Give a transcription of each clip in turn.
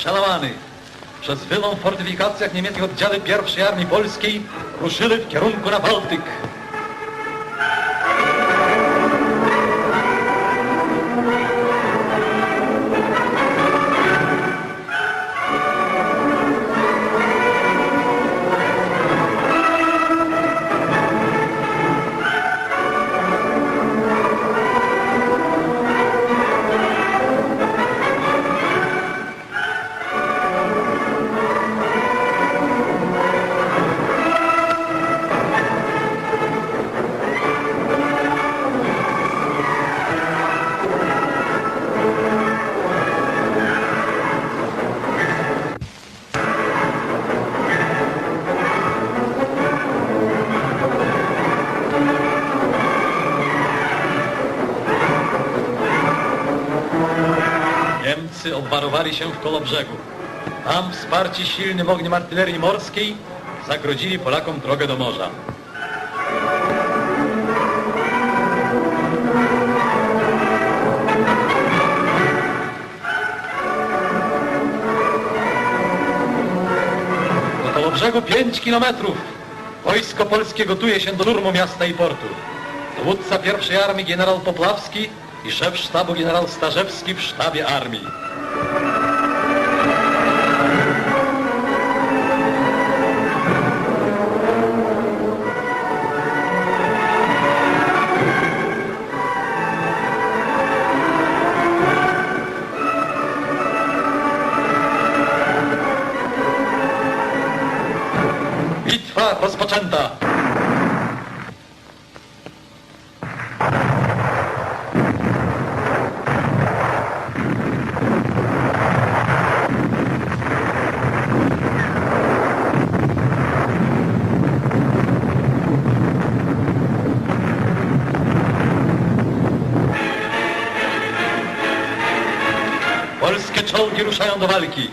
przełamany. Przez wylą w fortyfikacjach niemieckich oddziały pierwszej Armii Polskiej ruszyły w kierunku na Bałtyk. Niemcy obwarowali się w koło brzegu. Tam wsparci silnym ogniem artylerii morskiej zagrodzili Polakom drogę do morza. Do brzegu 5 kilometrów. Wojsko polskie gotuje się do szturmu miasta i portu. Dowódca pierwszej armii generał Poplawski i szef sztabu generał Starzewski w sztabie armii. Rozpoczęta. Polskie czołgi ruszają do walki.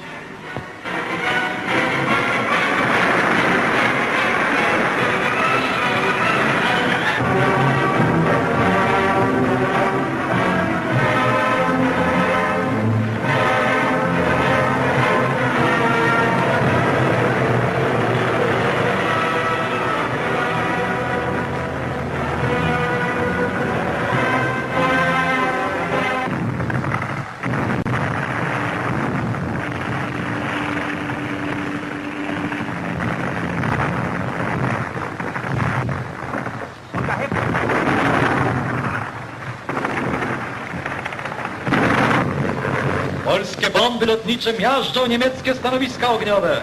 Lotnicze miażdżą niemieckie stanowiska ogniowe.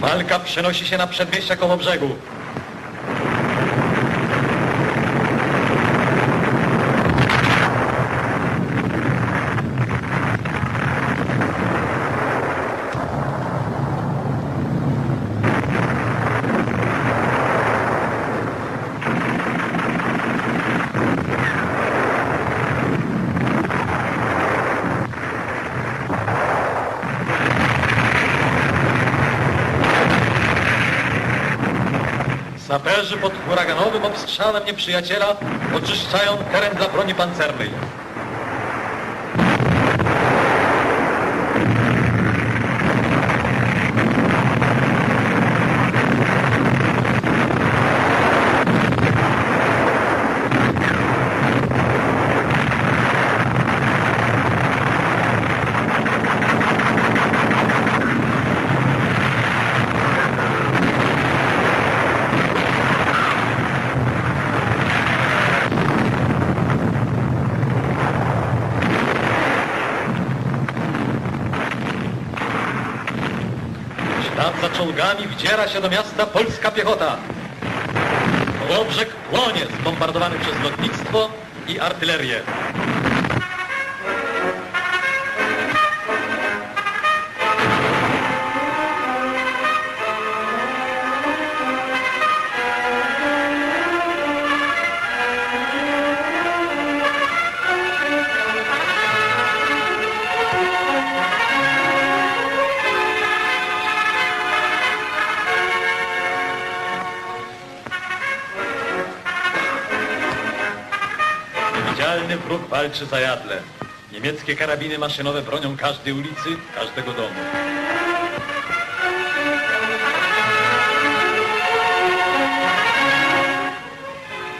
Walka przenosi się na przedmieścia koło brzegu. Saperzy pod huraganowym obstrzałem nieprzyjaciela oczyszczają teren dla broni pancernej. Ślad za czołgami wdziera się do miasta polska piechota. Kołobrzeg płonie, zbombardowany przez lotnictwo i artylerię. Wróg walczy zajadle. Niemieckie karabiny maszynowe bronią każdej ulicy, każdego domu.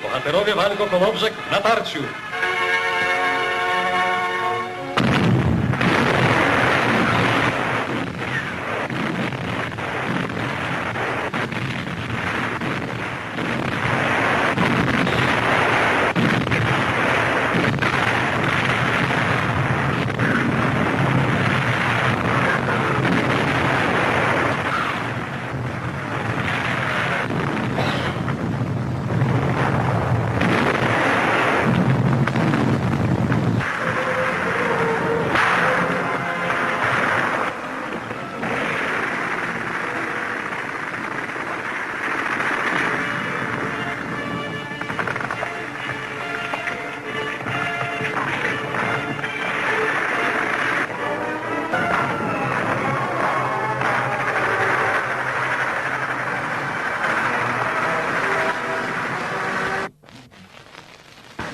Bohaterowie walk o Kołobrzeg w natarciu.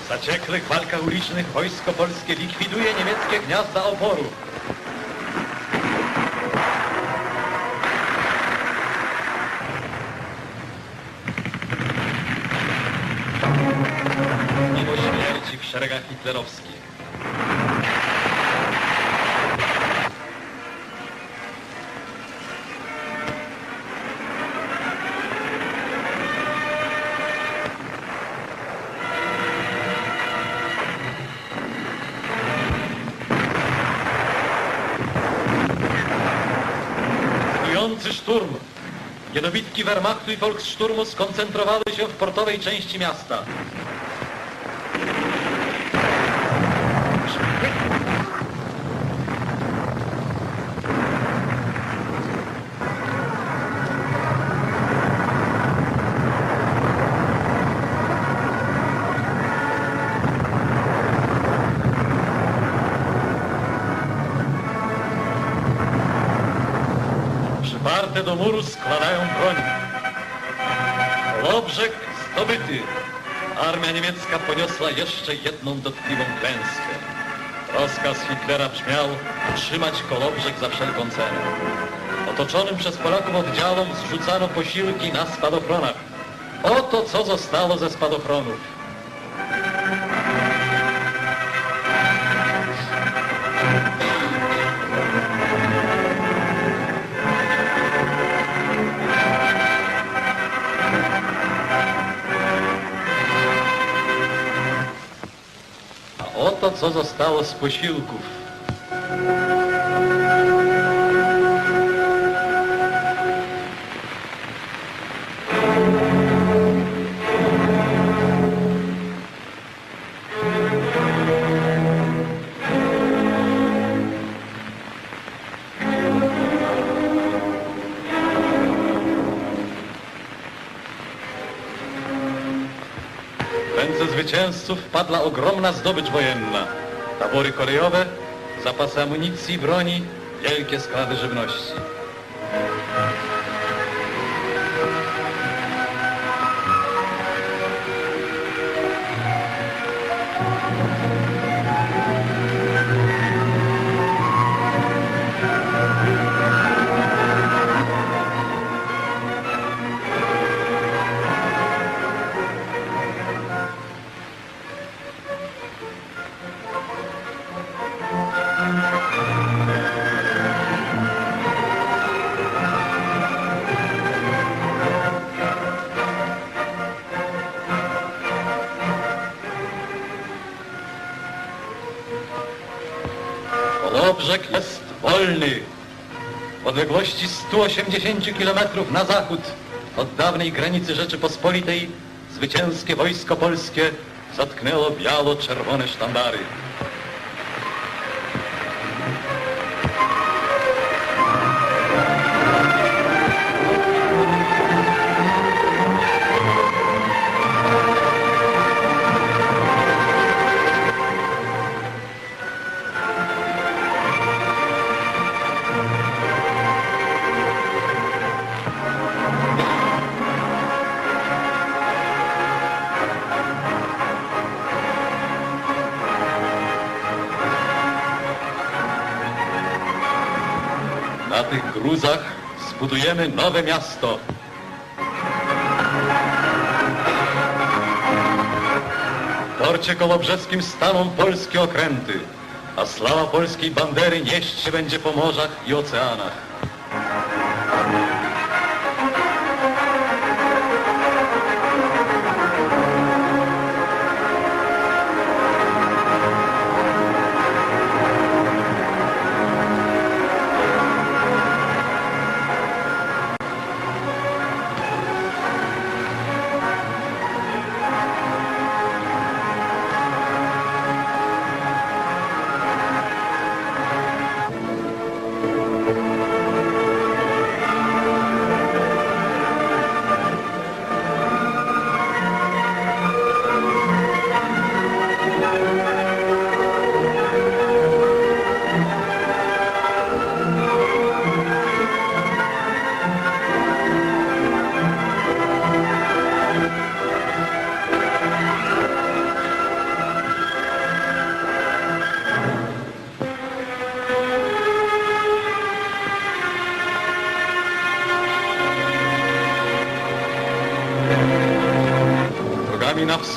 W zaciekłych walkach ulicznych wojsko polskie likwiduje niemieckie gniazda oporu. Mimo śmierci w szeregach hitlerowskich. Jednowitki Wehrmachtu i Volkssturmu skoncentrowały się w portowej części miasta. Do muru składają zdobyty. Armia niemiecka poniosła jeszcze jedną dotkliwą klęskę. Rozkaz Hitlera brzmiał trzymać Kolobrzeg za wszelką cenę. Otoczonym przez Polaków oddziałom zrzucano posiłki na spadochronach. Oto co zostało ze spadochronów. Co zostało z posiłków. Zwycięzców padła ogromna zdobycz wojenna. Tabory kolejowe, zapasy amunicji, broni, wielkie składy żywności. Jest wolny. W odległości 180 km na zachód od dawnej granicy Rzeczypospolitej zwycięskie wojsko polskie zatknęło biało-czerwone sztandary. Gruzach zbudujemy nowe miasto. W porcie kołobrzeskim staną polskie okręty, a slawa polskiej bandery nieść się będzie po morzach i oceanach.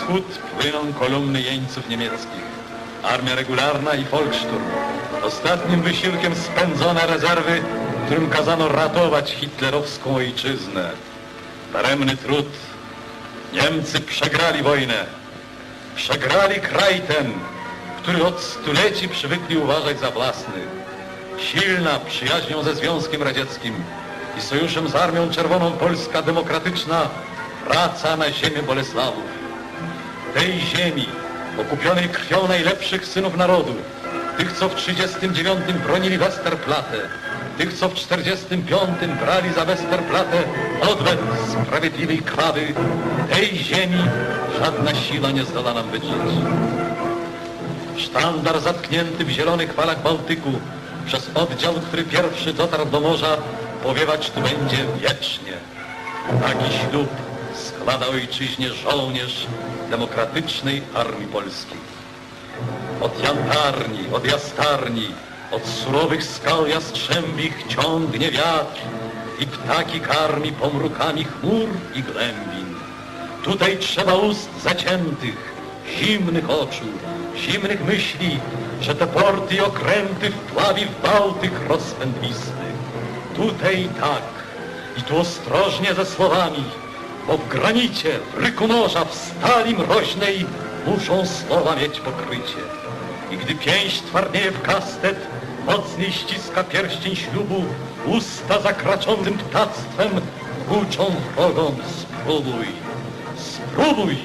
Wschód płyną kolumny jeńców niemieckich. Armia regularna i Volkssturm. Ostatnim wysiłkiem spędzone rezerwy, którym kazano ratować hitlerowską ojczyznę. Daremny trud. Niemcy przegrali wojnę. Przegrali kraj ten, który od stuleci przywykli uważać za własny. Silna przyjaźnią ze Związkiem Radzieckim i sojuszem z Armią Czerwoną Polska Demokratyczna wraca na ziemię Bolesławów. Tej ziemi, okupionej krwią najlepszych synów narodu, tych, co w 39 bronili Westerplatte, tych, co w 45 brali za Westerplatte odwet sprawiedliwej krawy, tej ziemi żadna siła nie zdoła nam wytrzeć. Sztandar zatknięty w zielonych falach Bałtyku przez oddział, który pierwszy dotarł do morza, powiewać tu będzie wiecznie. Taki ślub składa ojczyźnie żołnierz demokratycznej Armii Polskiej. Od jantarni, od jastarni, od surowych skał jastrzębich ciągnie wiatr i ptaki karmi pomrukami chmur i głębin. Tutaj trzeba ust zaciętych, zimnych oczu, zimnych myśli, że te porty i okręty wpławi w Bałtyk rozpęd Wisły. Tutaj tak i tu ostrożnie ze słowami, bo w granicie, ryku morza, w stali mroźnej muszą słowa mieć pokrycie. I gdy pięść twardnieje w kastet, mocniej ściska pierścień ślubu, usta zakraczonym ptactwem huczą wrogom spróbuj, spróbuj.